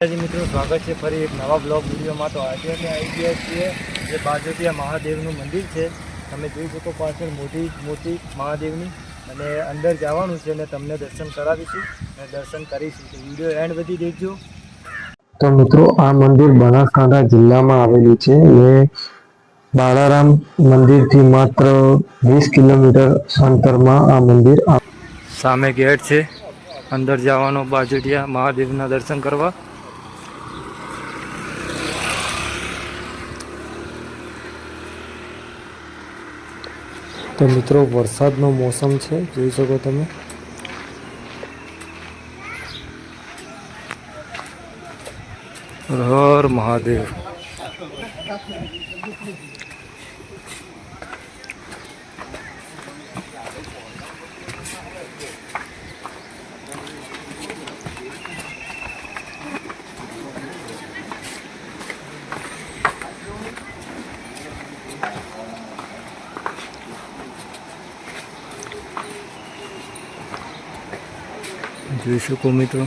મિત્રો સ્વાગત છે ફરી એક નવા બ્લોગ વિડીયોમાં. તો આજે અમે આવી ગયા છીએ જે બાજોટિયા મહાદેવનું મંદિર છે. તમે જોઈ શકો પાછળ મોટી મોટી મહાદેવની અને અંદર જવાનું છે અને તમને દર્શન કરાવીશું અને દર્શન કરીશું. તો વીડિયો એન્ડ બધી દેખજો તો મિત્રો આ મંદિર બનાસકાંઠા જિલ્લામાં આવેલું છે. એ બાળારામ મંદિરથી માત્ર વીસ કિલોમીટર અંતરમાં આ મંદિર સામે ગેટ છે. અંદર જવાનો બાજોટિયા મહાદેવના દર્શન કરવા. તો મિત્રો વરસાદનો મોસમ છે જોઈ શકો તમે. હર મહાદેવ. જોઈ શકો મિત્રો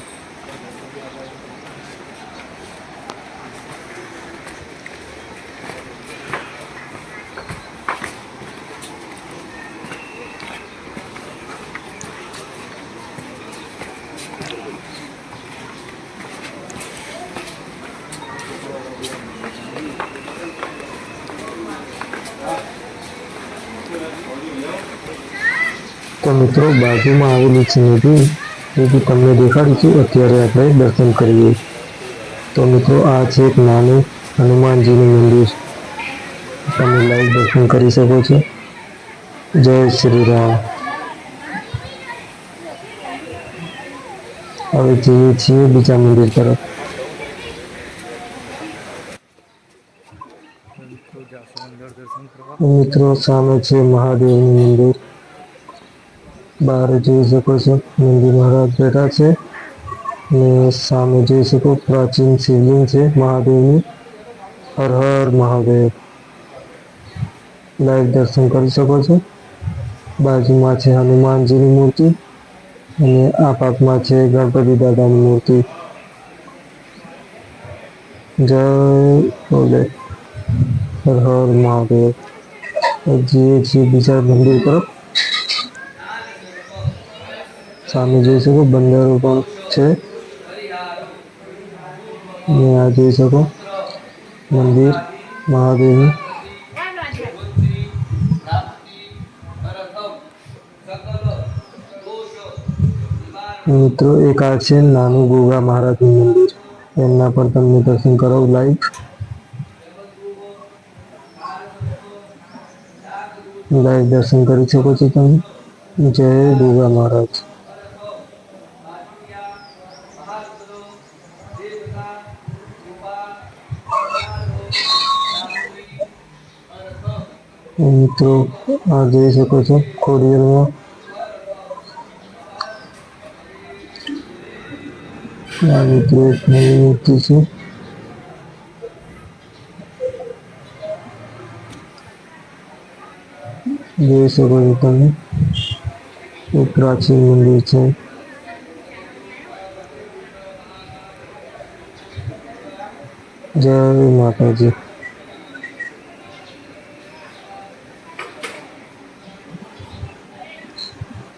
તો મિત્રો બાજુમાં આવેલી છે નદી એ બી તમને દેખાડીશું અત્યારે આપણે દર્શન કરીએ તો મિત્રો આ છે એક નાનું હનુમાનજીનું મંદિર તમે લાઈવ દર્શન કરી શકો છો જય શ્રી રામ હવે જઈએ છીએ બીજા મંદિર તરફ તો જાશો અંદર દર્શન કરવા મિત્રો સામે છે મહાદેવનું મંદિર બહાર જોઈ શકો છો નંદી મહારાજ બેઠા છે અને સામે જોઈ શકો પ્રાચીન શિવલિંગ છે મહાદેવની હર હર મહાદેવ લાઈવ દર્શન કરી શકો છો બાજુમાં છે હનુમાનજીની મૂર્તિ અને આ પાકમાં છે ગણપતિ દાદાની મૂર્તિ જય બોલે હર હર મહાદેવ જઈએ છીએ બીજા મંદિર તરફ સામે જોઈ શકો બંદરો પણ છે. આ જોઈ શકો મંદિર, મહાદેવનું. મિત્રો, એક આ છે નાનું ગોગા મહારાજનું મંદિર. એમના પર તમને દર્શન કરાવું લાઈવ લાઈવ દર્શન કરી શકો છો તમે. જય ગોગા મહારાજ. મિત્રો, આ જોઈ શકો છો ખોડિયારમાં આ મિત્રો એક નવી મૂર્તિ છે. જોઈ શકો છો તમે, એક પ્રાચીન મંદિર છે. જય માતાજી.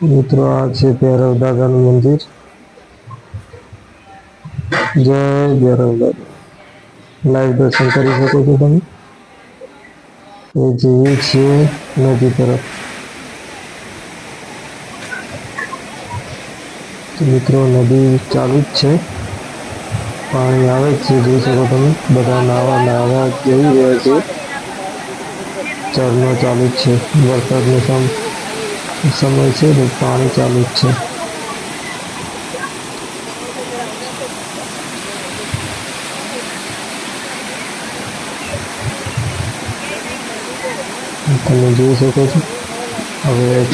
મિત્રો આ છે ભૈરવ દાદાનું મંદિર. જય ભૈરવ દાદા. લાઈવ દર્શન કરી શકો છો તમે. એ જઈએ છીએ નદી તરફ. મિત્રો, નદી ચાલુ જ છે. પાણી આવે જ છે, જોઈ શકો તમે. બધા નાવા નાવા જઈ રહ્યા છે. ઝરણો ચાલુ જ છે. વરસાદનું સમ સમય છે તો પાણી ચાલુ જ છે તમે જોઈ શકો છો હવે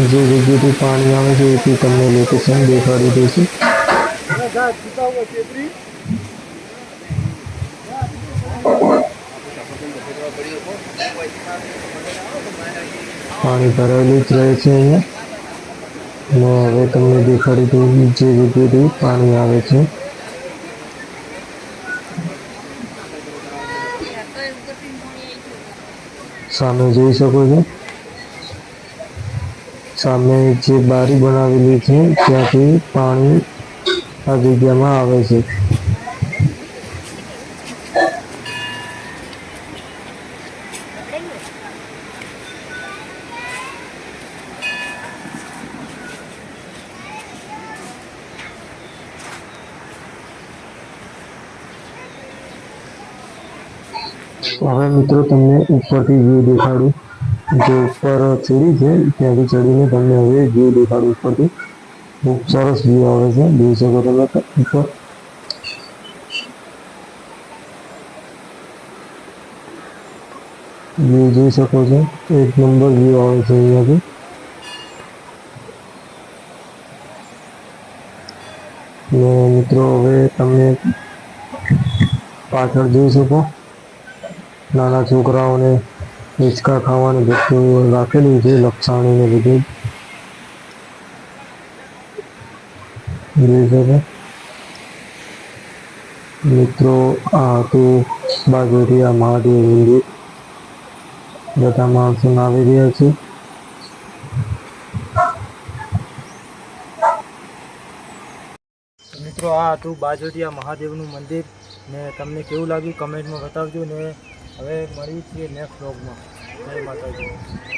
જે જગ્યાએથી પાણી આવે છે એથી તમને લોકેશન દેખાડી દઈશું પાણી ભરાયેલું જ રહે છે અહીંયા. અને હવે તમને દેખાડી દઉં જે પાણી આવે છે. સામે જોઈ શકો છો. સામે જે બારી બનાવેલી છે, ત્યાંથી પાણી આ જગ્યામાં આવે છે. હવે મિત્રો તમને ઉપરથી વ્યૂ દેખાડું. જે ઉપર ચડી છે, ત્યાંથી ચડીને તમને હવે વ્યૂ દેખાડું ઉપરથી. ખૂબ સરસ વ્યૂ આવે છે. જોઈ શકો તમે ઉપર. વ્યૂ જોઈ શકો છો, એક નંબર વ્યૂ આવે છે અહીંયાથી. ને મિત્રો, હવે તમે પાછળ જોઈ શકો. નાના છોકરાઓને હિંચકા ખાવાની બધું રાખેલું છે લક્ષાણી ને? બધું મિત્રો, આ હતું બાજોરિયા મહાદેવ મંદિર. બધા માણસો આવી રહ્યા છે. મિત્રો, આ હતું બાજોટિયા મહાદેવનું મંદિર ને તમને કેવું લાગ્યું? કમેન્ટમાં બતાવજો ને હવે મળીએ છીએ નેક્સ્ટ બ્લોગમાં જય માતાજી.